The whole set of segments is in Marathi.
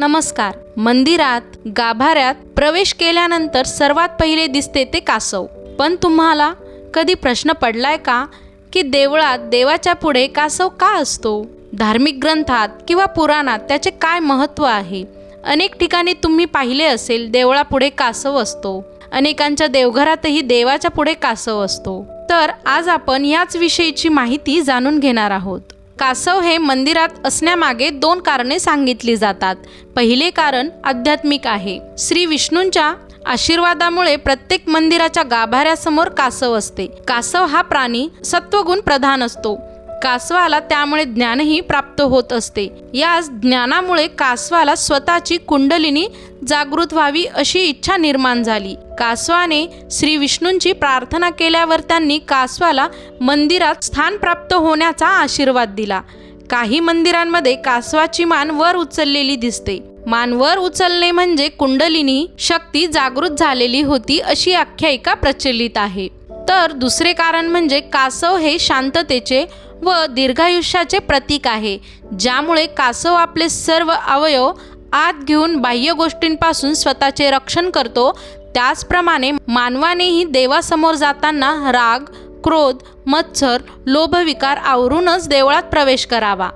नमस्कार. मंदिरात गाभाऱ्यात प्रवेश केल्यानंतर सर्वात पहिले दिसते ते कासव. पण तुम्हाला कधी प्रश्न पडलाय का की देवळात देवाच्या पुढे कासव का असतो? धार्मिक ग्रंथात किंवा पुराणात त्याचे काय महत्त्व आहे? अनेक ठिकाणी तुम्ही पाहिले असेल देवळापुढे कासव असतो. अनेकांच्या देवघरातही देवाच्या पुढे कासव असतो. तर आज आपण याच विषयीची माहिती जाणून घेणार आहोत. कासव हे मंदिरात असण्यामागे दोन कारणे सांगितली जातात. पहिले कारण आध्यात्मिक आहे. श्री विष्णूंच्या आशीर्वादामुळे प्रत्येक मंदिराच्या गाभाऱ्यासमोर कासव असते. कासव हा प्राणी सत्वगुण प्रधान असतो. कासवाला त्यामुळे ज्ञानही प्राप्त होत असते. या ज्ञानामुळे कासवाला स्वतःची कुंडलिनी जागृत व्हावी अशी इच्छा निर्माण झाली. कासवाने श्री विष्णूंची प्रार्थना केल्यावर त्यांनी कासवाला मंदिरात स्थान प्राप्त होण्याचा आशीर्वाद दिला. काही मंदिरांमध्ये कासवाची मान वर उचललेली दिसते. मान वर उचलणे म्हणजे कुंडलिनी शक्ती जागृत झालेली होती अशी आख्यायिका प्रचलित आहे. तर दुसरे कारण म्हणजे कासव हे शांततेचे व दीर्घायुष्याचे प्रतीक आहे ज्यामुळे कासव आपले सर्व अवयव आत घेऊन बाह्य गोष्टींपासून स्वतःचे रक्षण करतो. त्याचप्रमाणे मानवानेही देवासमोर जाताना राग क्रोध मत्सर लोभविकार आवरूनच देवळात प्रवेश करावा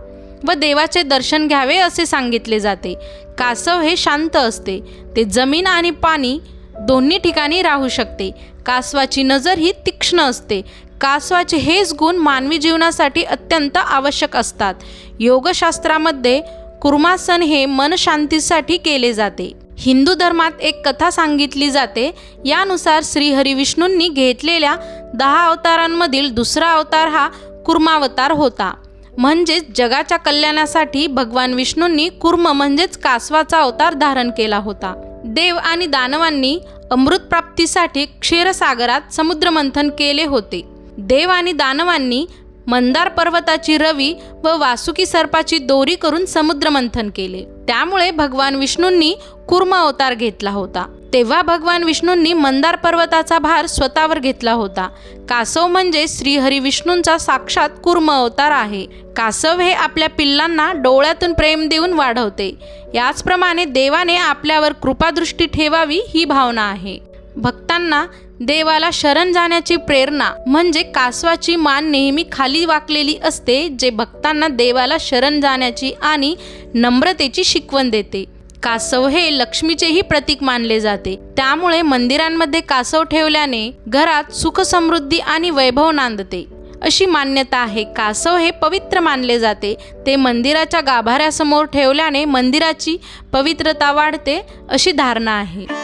व देवाचे दर्शन घ्यावे असे सांगितले जाते. कासव हे शांत असते ते जमीन आणि पाणी दोन्ही ठिकाणी राहू शकते. कासवाची नजर ही तीक्ष्ण असते कासवाचे हेच गुण मानवी जीवनासाठी अत्यंत आवश्यक असतात. योगशास्त्रामध्ये कुर्मासन हे मनशांतीसाठी केले जाते. हिंदू धर्मात एक कथा सांगितली जाते. यानुसार श्रीहरी विष्णूंनी घेतलेल्या दहा अवतारांमधील दुसरा अवतार हा कुर्मावतार होता. म्हणजेच जगाच्या कल्याणासाठी भगवान विष्णूंनी कुर्म म्हणजेच कासवाचा अवतार धारण केला होता. देव आणि दानवांनी अमृत प्राप्तीसाठी क्षीरसागरात समुद्रमंथन केले होते. देव आणि दानवांनी मंदार पर्वताची रवी व वासुकी सर्पाची दोरी करून समुद्रमंथन केले. त्यामुळे भगवान विष्णूंनी कुर्म अवतार घेतला होता. तेव्हा भगवान विष्णूंनी मंदार पर्वताचा भार स्वतःवर घेतला होता. कासव म्हणजे श्रीहरी विष्णूंचा साक्षात कुर्म अवतार आहे. कासव हे आपल्या पिल्लांना डोळ्यातून प्रेम देऊन वाढवते. याचप्रमाणे देवाने आपल्यावर कृपादृष्टी ठेवावी ही भावना आहे. भक्तांना देवाला शरण जाण्याची प्रेरणा म्हणजे कासवाची मान नेहमी खाली वाकलेली असते जे भक्तांना देवाला शरण जाण्याची आणि नम्रतेची शिकवण देते. कासव हे लक्ष्मीचेही प्रतीक मानले जाते. त्यामुळे मंदिरांमध्ये कासव ठेवल्याने घरात सुख समृद्धी आणि वैभव नांदते. अशी मान्यता आहे कासव हे पवित्र मानले जाते. ते मंदिराच्या गाभाऱ्यासमोर ठेवल्याने मंदिराची पवित्रता वाढते अशी धारणा आहे.